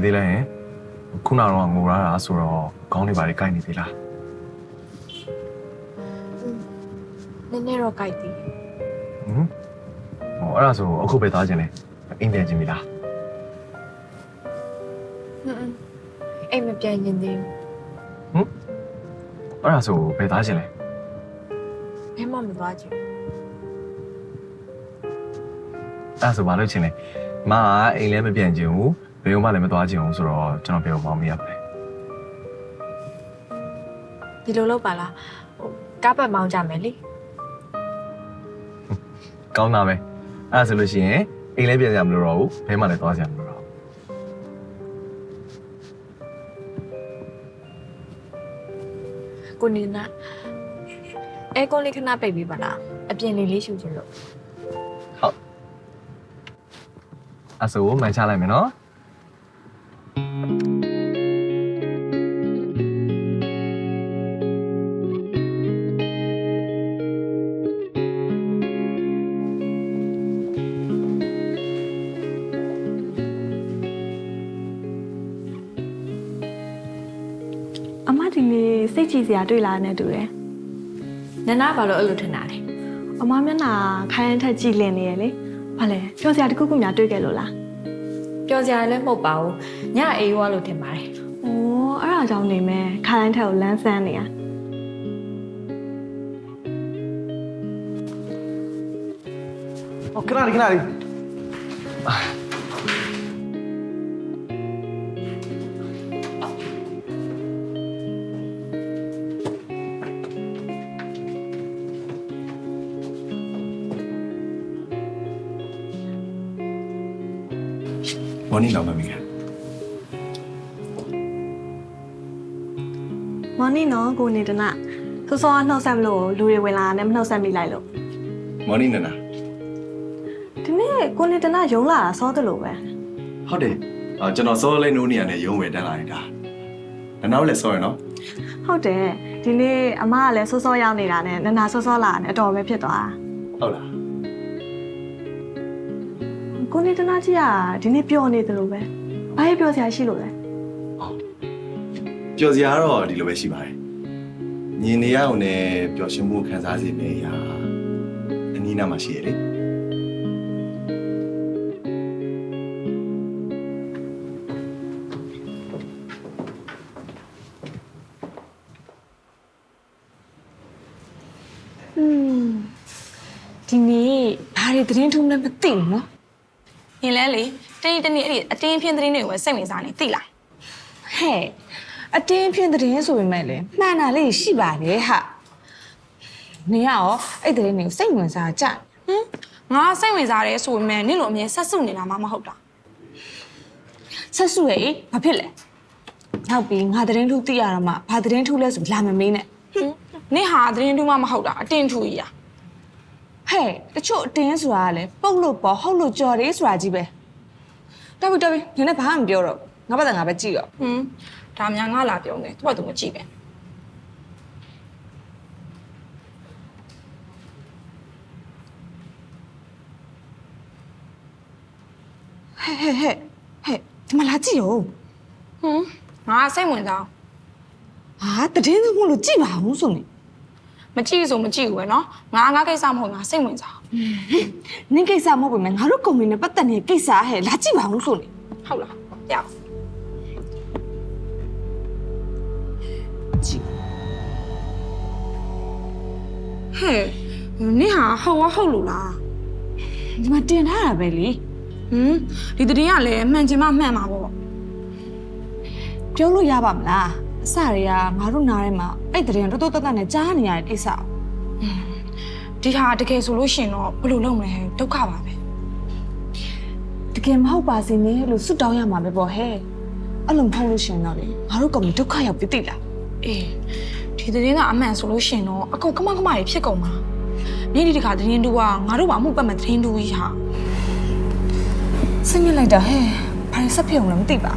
မဘယ်လိုနေသေးလဲဟင်ခုနကတော့ငိုရတာဆိုတော့ခေါင်းတွေပါလေကိုက်နေသေးလားနည်းနည်းတော့ကြိုက်သေးတယ်ဟမ်ဟိုအဲ့ဒါဆိုအခုပဲသွားခြင်းလေအိမ်ပြန်ခြင်းပြီလားဟွန်းအိမ်မပြန်ရင်သေးဘူးအဲ့ဒါဆိုဘယ်သွားခြင်းလဲဘယ်မှမသွားချင်ဘူးအဲ့ဒါဆိုဘာလုပ်ခြင်းလဲမကအိမ်လည်းမပြန်ခြင်းဘူး ဘယ်မှလည်းမသွားခြင်းဘူးဆိုတော့ကျွန်တော်ပြောမအောင်မရပါဘူးဒီလိုလုပ်ပါလားဟိုကားပတ်မောင်းကြမယ်လေကောင်းတာပဲအဲ့ဒါဆိုလို့ရှိရင်အိမ်လည်းပြန်ကြမလို့တော့ဘူးဘယ်မှလည်းသွားကြမလို့တော့ကိုနေနာအဲကွန်လေးခဏပိတ်ပြီးပါလားအပြင်လေးလေးရှူချင်လို့ဟုတ်အဲ့ဒါဆိုမှန်ချလိုက်မယ်နော် ကြည်စရာတွေ့လာတဲ့တူတယ်နနာဘာလို့အဲ့လိုထင်တာလဲ။အမမျက်နှာခိုင်းထက်ကြည်လင်နေရလေ။ဘာလဲပြောစရာတစ်ခုခုများတွေ့ခဲ့လို့လားပြောကြရလည်းမဟုတ်ပါဘူးညအေးရွာလို့ထင်ပါတယ်။အိုးအဲ့ဒါကြောင့်နေမယ်ခိုင်းထက်ကိုလန်းဆန်းနေရဟောခဏလေးခဏလေး မော်နီလောက်ပါမိခင်။မော်နီနော်ကိုနေတနစောစောကနှုတ်ဆက်မလို့လူတွေဝင်လာတယ်မနှုတ်ဆက်မိလိုက်လို့မော်နီနနာဒီနေ့ကိုနေတနယုံလာတာစောတယ်လို့ပဲဟုတ်တယ်အော်ကျွန်တော်စောလေးနိုးနေရတဲ့ရုံးဝယ်တက်လာနေတာနနာလည်းစောရနော်။ဟုတ်တယ်ဒီနေ့အမကလည်းစောစောရောက်နေတာနဲ့နနာစောစောလာတယ်အတော်ပဲဖြစ်သွားတာဟုတ်လား။ ကိုနေတနကြီးကဒီနေ့ပျော်နေတယ်လို့ပဲ။ဘာလို့ပျော်စရာရှိလို့လဲပျော်စရာတော့ဒီလိုပဲရှိပါတယ်ညင်နေရအောင်နဲ့ပျော်ရွှင်မှုခံစားစေမယ့်အရာအနည်းနားမှာရှိရလေอืมဒီနေ့ဘာတွေသတင်းထုံးလဲမသိဘူးနော်။ ရင်လဲလေတင်းတင်းအဲ့ဒီအတင်းဖြင်းတင်းတွေကိုစိတ်ဝင်စားနေသိလားဟဲ့အတင်းဖြင်းသတင်းဆိုပေမဲ့လေမှန်တာလေးရှိပါတယ်ဟာနေရရောအဲ့သတင်းတွေကိုစိတ်ဝင်စားကြ။ဟမ်ငါစိတ်ဝင်စားတယ်ဆိုပေမဲ့နင့်လိုအမြဲဆက်စုနေတာမှမဟုတ်တာဆက်စုရဲ့ဘာဖြစ်လဲနောက်ပြီးငါသတင်းထုသိရတော့မှဘာသတင်းထုလဲဆိုလာမမင်းနဲ့။ဟမ်နင့်ဟာသတင်းတူးမှမဟုတ်တာအတင်းထူကြီးอ่ะ ဟဲ့တချို့အတင်းဆိုတာကလေပုတ်လို့ပေါ်ဟုတ်လို့ကြော်တယ်ဆိုတာကြီးပဲတော်ပြီတော်ပြီနင်လည်းဘာမှမပြောတော့ဘူးငါဘာသာငါပဲကြည့်ရော။ဟမ်ဒါများငါလာပြောနေသူကသူမကြည့်ပဲဟဲ့ဟဲ့ဟဲ့ဟဲ့ဒီမှာလာကြည့်ရော။ဟမ်ငါစိတ်ဝင်စားဟာတည်င်းသမို့လို့ကြည့်ပါဦးဆိုနေ မကြည့်ဆိုမကြည့်ဘူးပဲနော်။ငါငါကိစ္စမဟုတ်ငါစိတ်ဝင်စားနင်းကိစ္စမဟုတ်ပေမဲ့ငါတို့ကုမ္ပဏီနဲ့ပတ်သက်နေတဲ့ကိစ္စဟဲ့လာကြည့်ပါဦးဆိုနေ။ဟုတ်လား။ပြောက်ကြည့်။ဟဲ့နင့်ဟာဟုတ်ဝဟုတ်လို့လားဒီမှာတင်ထားတာပဲလေ။ဟမ်ဒီသတင်းကလည်းမှန်ချင်မှမှန်မှာပေါ့ပြောလို့ရပါမလားအ စတွေကငါတို့နားထဲမှာအဲ့တည်းတော်တော်တတ်တတ်နဲ့ကြားနေရတဲ့ကိစ္စ။ဒီဟာတကယ်ဆိုလို့ရှရင်တော့ဘယ်လိုလုပ်မလဲဒုက္ခပါပဲတကယ်မဟုတ်ပါစေနဲ့လို့စွတ်တောင်းရမှာပဲပေါ့ဟဲ့အဲ့လိုမဟုတ်လို့ရှရင်တော့လေငါတို့ကုမ္ပဏီဒုက္ခရောက်ပြီတိလား။အေးဒီသတင်းကအမှန်ဆိုလို့ရှရင်တော့အကုန်ကမကမတွေဖြစ်ကုန်မှာ။မြေဒီတခါသတင်းတူကငါတို့ဘာမှမပတ်မဲ့သတင်းတူကြီးဟာစိတ်ညစ်လိုက်တာဟဲ့ဘာလို့ဆက်ဖြစ်အောင်လဲမသိပါ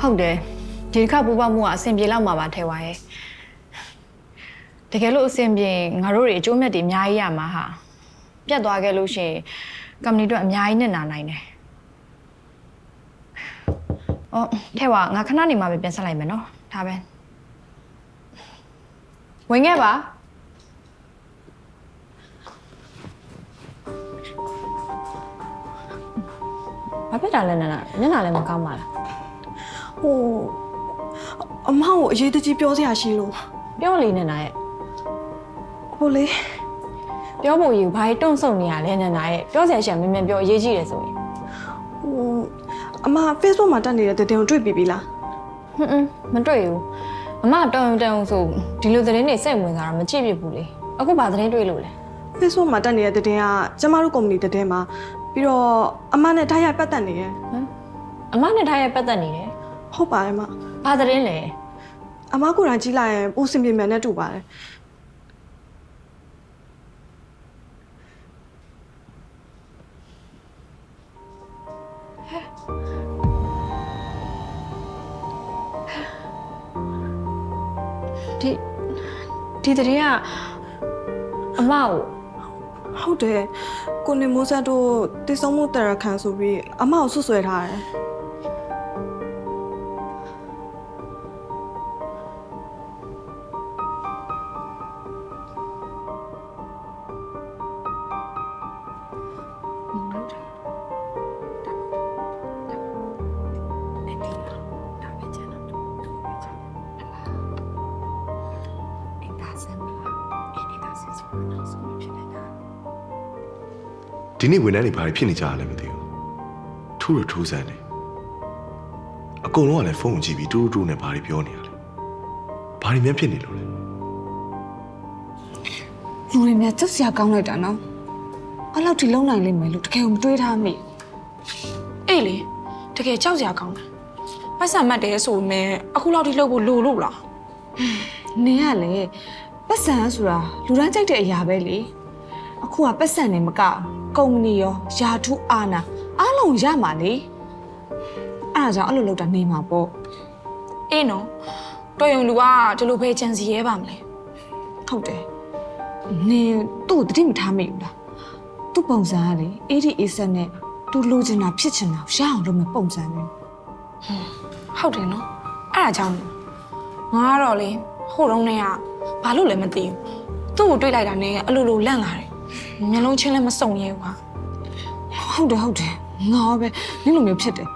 ဟုတ်တယ် ဒီတစ်ခါပူပေါက်မှုကအဆင်ပြေလောက်မှာပါထဲပါရဲ့တကယ်လို့အဆင်ပြေငါတို့တွေအကျိုးမြတ်တွေအများကြီးရမှာဟာပြတ်သွားခဲ့လို့ရှိရင်ကမ္ပဏီတို့အများကြီးနစ်နာနိုင်တယ်အော်ထဲဝါငါခဏနေမှပဲပြန်ဆက်လိုက်မယ်နော်ဒါပဲဝင်ခဲ့ပါဘာဖြစ်တာလဲနာနာမျက်နှာလည်းမကောင်းပါလားဟို အမကိုအရေးတကြီးပြောစရာရှိလို့ပြောလေနာနာရဲ့ဟိုလေပြောဖို့ယူဘာကြီးတွန့်ဆုံနေရလဲနာနာရဲ့ပြောစရာရှိရင်မြန်မြန်ပြောအရေးကြီးတယ်ဆိုရင်ဟိုအမ Facebook မှာတက်နေတဲ့တဲ့တင်ကိုတွေ့ပြီပြီလားဟွန်းဟွန်းမတွေ့ဘူးအမတောင်းတောင်းဆိုဒီလိုသတင်းတွေစိတ်ဝင်စားတာမကြည့်ဖြစ်ဘူးလေအခုဘာသတင်းတွေ့လို့လဲ Facebook မှာတက်နေတဲ့တဲ့တင်ကကျမတို့ကုမ္ပဏီတဲ့တင်မှာပြီးတော့အမနဲ့ထားရပတ်သက်နေရယ်အမနဲ့ထားရဲ့ပတ်သက်နေတယ်ဟုတ်ပါတယ်မ ဘာသတင်းလဲအမကိုယ်တိုင်ကြီးလိုက်ရင်ပိုစင်ပြေမြန်နဲ့တူပါတယ်ဒီဒီသတင်းကအမကိုဟုတ်တယ်ကိုနေမိုးဆက်တို့တည်ဆုံးမှုတရခန်ဆိုပြီးအမကိုဆွဆွဲထားတယ် ဒီနေ့ဝန်ထမ်းတွေဘာတွေဖြစ်နေကြရလဲမသိဘူးထူးတော့ထူးဆန်းတယ်အကုန်လုံးကလည်းဖုန်းကိုကြည့်ပြီးတူတူတူနဲ့ဘာတွေပြောနေရလဲဘာတွေများဖြစ်နေလို့လဲလူတွေများကြောက်စရာကောင်းလိုက်တာနော်အဲ့လောက်ထိလုံနိုင်လိမ့်မယ်လို့တကယ်ကိုမတွေးထားမိအေးလေတကယ်ကြောက်စရာကောင်းတယ်ပတ်စံမှတ်တယ်ဆိုပေမဲ့အခုလောက်ထိလှုပ်ဖို့လိုလို့လားနင်ကလေပတ်စံဆိုတာလူတိုင်းကြိုက်တဲ့အရာပဲလေအခုကပတ်စံနေမက ကုမ္ပဏီရောယာထုအာနာအားလုံးရမှာလေအဲ့ဒါကြောင့်အဲ့လိုလုပ်တာနေမှာပေါ့အေးနော်တော်ရုံလူကဒီလိုပဲကြံစီရဲပါမလဲဟုတ်တယ်နင်သူ့ကိုတတိမထားမိဘူးလားသူ့ပုံစံကလေအေးဒီအေးဆက်နဲ့သူလိုချင်တာဖြစ်ချင်တာရအောင်လုပ်မယ်ပုံစံမျိုးဟုတ်တယ်နော်အဲ့ဒါကြောင့်ငါကတော့လေဟိုတုန်းကဘာလို့လဲမသိဘူးသူ့ကိုတွေးလိုက်တာနဲ့အလိုလိုလန့်လာတယ် မျက်လုံးချင်းလည်းမစုံရဲဘူးကွာဟုတ်တယ်ဟုတ်တယ်ငါပဲနင်လိုမျိုးဖြစ်တယ်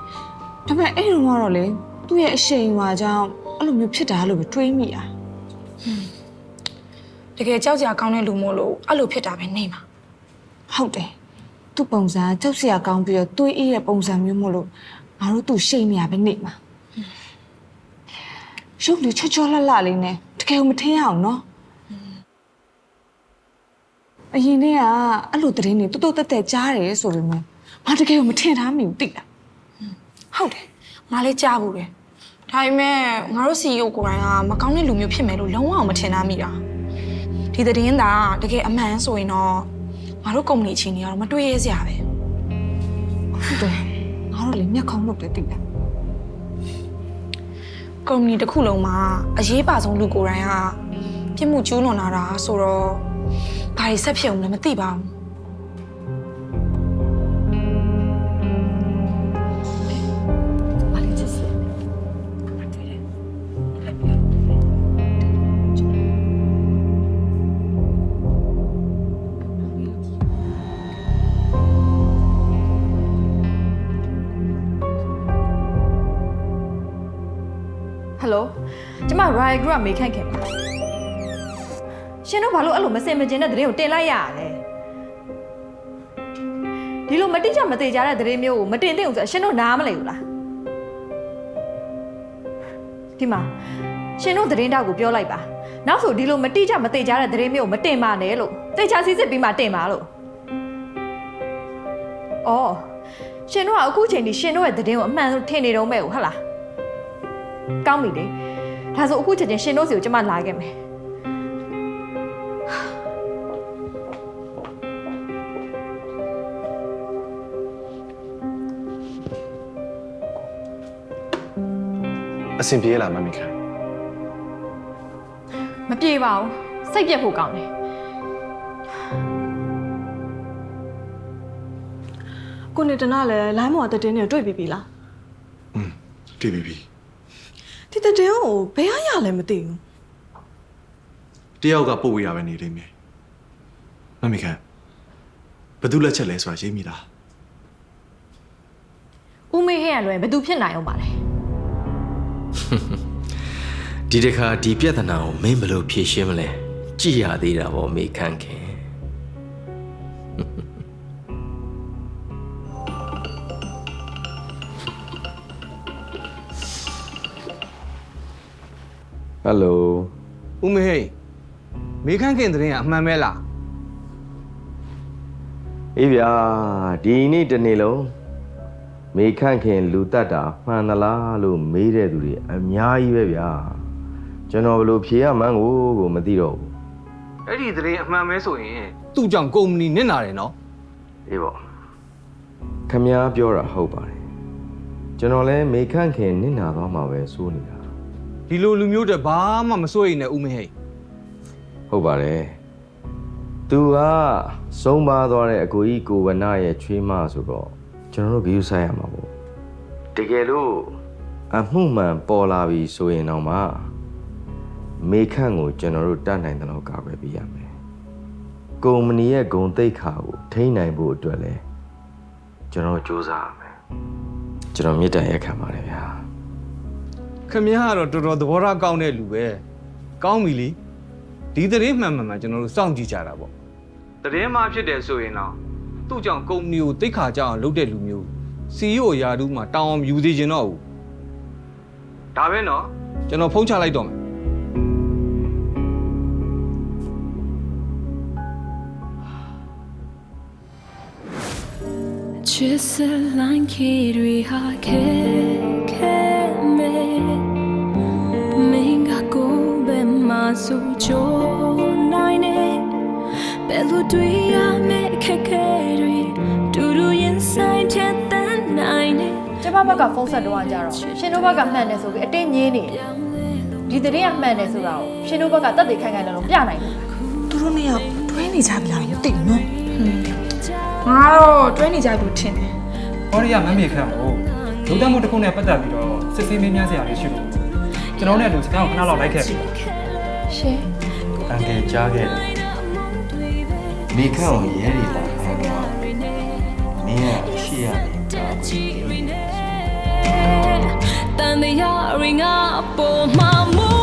ဒါပေမဲ့အဲ့လိုကတော့လေသူ့ရဲ့အရှိန်အဝါကြောင့်အဲ့လိုမျိုးဖြစ်တာလို့ပဲတွေးမိတာတကယ်ကြောက်စရာကောင်းတဲ့လူမို့လို့အဲ့လိုဖြစ်တာပဲနေမှာဟုတ်တယ်သူ့ပုံစံကကြောက်စရာကောင်းပြီးတော့တွေးအေးတဲ့ပုံစံမျိုးမို့လို့ငါတို့သူ့ရှိန်နေရပဲနေမှာရုပ်လေးချောချောလှလှလေးနဲ့တကယ်ကိုမထင်ရအောင်နော် အရင်တည်းကအဲ့လိုသတင်းတွေတူတူတက်တက်ကြားတယ်ဆိုပေမဲ့မတကယ်ကိုမထင်ထားမိဘူးတိလားဟုတ်တယ်ငါလည်းကြားဘူးတယ်ဒါပေမဲ့ငါတို့ CEO ကိုယ်တိုင်ကမကောင်းတဲ့လူမျိုးဖြစ်မယ်လို့လုံးဝမထင်သားမိတာဒီသတင်းသာတကယ်အမှန်ဆိုရင်တော့ငါတို့ကုမ္ပဏီအချင်းတွေကတော့မတွေ့ရစရာပဲဟုတ်တယ်ငါတို့လေမျက်ခုံးလုပ်တယ်တိလားကုမ္ပဏီတစ်ခုလုံးမှာအရေးပါဆုံးလူကိုယ်တိုင်ကပြစ်မှုကျူးလွန်လာတာဆိုတော့ ဘာတွေဆက်ဖြစ်အောင်လဲမသိပါဘူးဘာလဲချစ်စရာဟယ်လိုကျမ Riot Group ကမေခန့်ခင်ပါ ရှင်တို့ဘာလို့အဲ့လိုမစင်မကျင်တဲ့သတင်းကိုတင်လိုက်ရရလဲဒီလိုမတိကျမသေးကြတဲ့သတင်းမျိုးကိုမတင်သင့်ဘူးဆိုတော့ရှင်တို့နားမလည်ဘူးလားဒီမှာရှင်တို့သတင်းတောက်ကိုပြောလိုက်ပါနောက်ဆိုဒီလိုမတိကျမသေးကြတဲ့သတင်းမျိုးကိုမတင်ပါနဲ့လို့တေချာစစ်စစ်ပြီးမှတင်ပါလို့အော်ရှင်တို့ကအခုချိန်ထိရှင်တို့ရဲ့သတင်းကိုအမှန်ဆုံးထင်နေတော့မဲ့ဟုတ်လားကောင်းပြီလေဒါဆိုအခုချက်ချင်းရှင်တို့စီကိုကျမလာခဲ့မယ် အဆင်ပြေလားမမိခံမပြေပါဘူးစိတ်ပြက်ဖို့ကောင်းတယ်ကိုနေတနာလည်းလိုင်းမော်တဲ့တင်နဲ့တွေ့ပြီပြီလားတည်ပြီပြီဒီတဲ့တဲ့ကိုဘယ်အရလဲမသိဘူးတယောက်ကပို့ဝေးရပဲနေလိမ့်မယ်မမေခန့်ဘယ်သူလက်ချက်လဲဆိုတာရေးမိလားဦးမေဟင်းရလွယ်ဘယ်သူဖြစ်နိုင်အောင်ပါလဲ ဒီတစ်ခါဒီပြဿနာကိုမင်းဘယ်လိုဖြေရှင်းမလဲကြည်ရသေးတာပေါ့မေခန့်ခင်ဟယ်လိုဦးမေဟိတ်မေခန့်ခင်တဲ့ရင်အမှန်ပဲလားအေးဗျာဒီနေ့တစ်နေ့လုံး မေခန့်ခင်လူတက်တာမှန်သလားလို့မေးတဲ့သူတွေအများကြီးပဲဗျာကျွန်တော်ဘယ်လိုဖြေရမှန်းကိုကိုမသိတော့ဘူးအဲ့ဒီတဲ့ရင်အမှန်ပဲဆိုရင်သူ့ကြောင့်ကုမ္ပဏီနစ်နာတယ်နော်အေးပေါ့ခမ ्या ပြောတာဟုတ်ပါတယ်ကျွန်တော်လည်းမေခန့်ခင်နစ်နာသွားမှာပဲစိုးနေတာဒီလိုလူမျိုးတွေဘာမှမစိုးရိမ်နဲ့ဦးမေဟိတ်ဟုတ်ပါတယ်သူကဆုံးပါသွားတဲ့အကိုကြီးကိုဝနရဲ့ချွေးမဆိုတော့ ကျွန်တော်တို့ဂရုစိုက်ရမှာပေါ့တကယ်လို့အမှုမှန်ပေါ်လာပြီဆိုရင်တော့မှမေခန့်ကိုကျွန်တော်တို့တတ်နိုင်တယ်လို့ကာကွယ်ပေးရမယ်ကုမ္ပဏီရဲ့ဂုဏ်သိက္ခာကိုထိန်းနိုင်ဖို့အတွက်လည်းကျွန်တော်စူးစမ်းရမယ်ကျွန်တော်မြစ်တန်ရက်ခံပါတယ်ဗျာခမည်းကတော့တော်တော်သဘောထားကောင်းတဲ့လူပဲကောင်းပြီလေဒီတဲ့မှန်မှန်မှန်ကျွန်တော်တို့စောင့်ကြည့်ကြတာပေါ့တရင်မှဖြစ်တယ်ဆိုရင်တော့ သူ့ကြောင့်ကုမ္ပဏီကိုတိတ်ခါကြအောင်လုပ်တဲ့လူမျိုး CEO ရာထူးမှာတောင်းအောင်ယူသေးခြင်းတော့ဘူးဒါပဲနော်ကျွန်တော်ဖုန်းချလိုက်တော့မယ်ချစ်စလိုင်းခေတွေဟာခဲခဲမဲမင်းကကိုယ်ပဲမဆိုချိုးနိုင်နေဘ ယ်လိုတွေ့ရမယ့်ခက်ခဲတွေတူတူရင်ဆိုင်တဲ့တန်နိုင်နေကျမဘက်ကဖုန်းဆက်တော့ကြတော့ရှင်တို့ဘက်ကမှန်တယ်ဆိုပြီးအတင်းငင်းနေတယ်ဒီသတင်းကမှန်တယ်ဆိုတာကိုရှင်တို့ဘက်ကတက်တည်ခိုင်ခိုင်လုံလုံပြနိုင်တယ်သူတို့နှစ်ယောက်တွဲနေကြပြီလားမသိဘူးနော်ငါတော့တွဲနေကြလို့ထင်တယ်ဟောရီကမမေခန့်ကိုဒုတက်မှုတစ်ခုနဲ့ပတ်သက်ပြီးတော့စစ်ဆေးမင်းများစရာလေးရှိလို့ကျွန်တော်နဲ့အတူစကားကိုခဏလောက်လိုက်ခဲ့ပြီရှင်အန်ကယ်ကြားခဲ့တယ် မေခန့်ကိုရဲရီလာခိုင်းတော့မင်းကရှေ့ရနေတာကိုတန်တရားရင်ငါပေါ်မှာမ